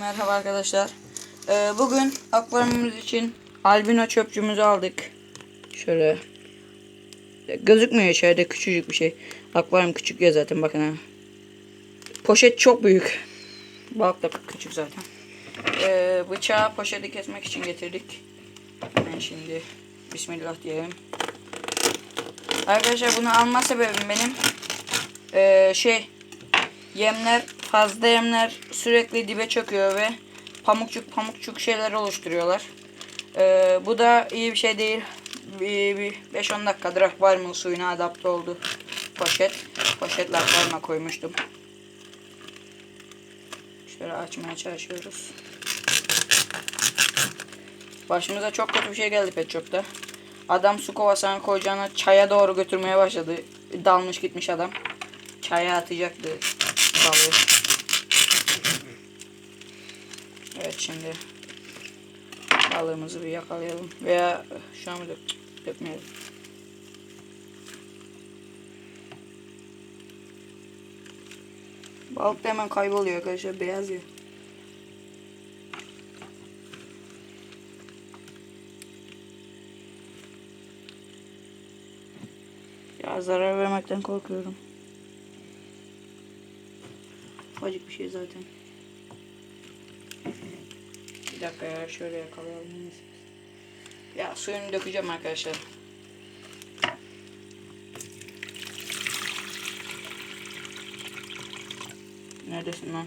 Merhaba arkadaşlar. Ee, bugün akvaryumumuz için albino çöpçümüzü aldık. Şöyle gözükmüyor içeride küçücük bir şey. Akvaryum küçük ya zaten bakın ha. Poşet çok büyük. Balık da küçük zaten. Ee, bıçağı poşeti kesmek için getirdik. Ben şimdi Bismillah diyelim. Arkadaşlar bunu alma sebebim benim ee, şey yemler fazla yemler sürekli dibe çöküyor ve pamukçuk pamukçuk şeyler oluşturuyorlar. Ee, bu da iyi bir şey değil. Bir, bir 5-10 dakikadır akvaryumun suyuna adapte oldu poşet. Poşetle akvaryuma koymuştum. Şöyle açmaya çalışıyoruz. Başımıza çok kötü bir şey geldi pet shop'ta. Adam su kovasına koyacağını çaya doğru götürmeye başladı. Dalmış gitmiş adam. Çaya atacaktı balığı. Evet şimdi balığımızı bir yakalayalım. Veya şu an dök, dökmeyelim. Balık da hemen kayboluyor arkadaşlar. Beyaz ya. Ya zarar vermekten korkuyorum. Ufacık bir şey zaten. Dakika ya şöyle yakalayalım. Ya suyunu dökeceğim arkadaşlar. Neredesin lan?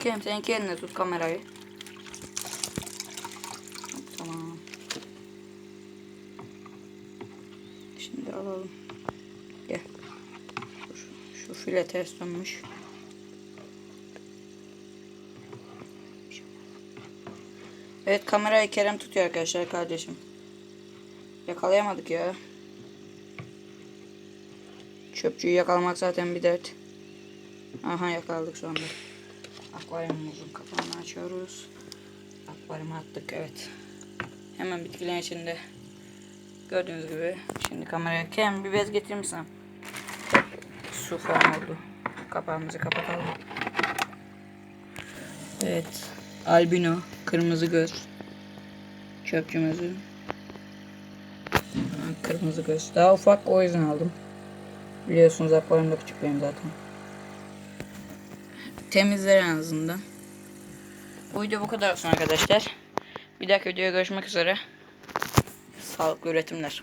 Kerem sen kendine tut kamerayı. Şimdi alalım. Gel. Şu, şu file ters dönmüş. Evet kamerayı Kerem tutuyor arkadaşlar kardeşim. Yakalayamadık ya. Çöpçüyü yakalamak zaten bir dert. Aha yakaladık sonunda. Akvaryumumuzun kapağını açıyoruz. Akvaryuma attık evet. Hemen bitkilerin içinde. Gördüğünüz gibi. Şimdi kameraya Kerem bir bez getirir misin? Su falan oldu. Kapağımızı kapatalım. Evet. Albino. Kırmızı göz. Çöpçümüzü. Kırmızı göz. Daha ufak o yüzden aldım. Biliyorsunuz akvaryumda küçük benim zaten. Temizler en azından. Bu video bu kadar olsun arkadaşlar. Bir dahaki videoya görüşmek üzere. Sağlıklı üretimler.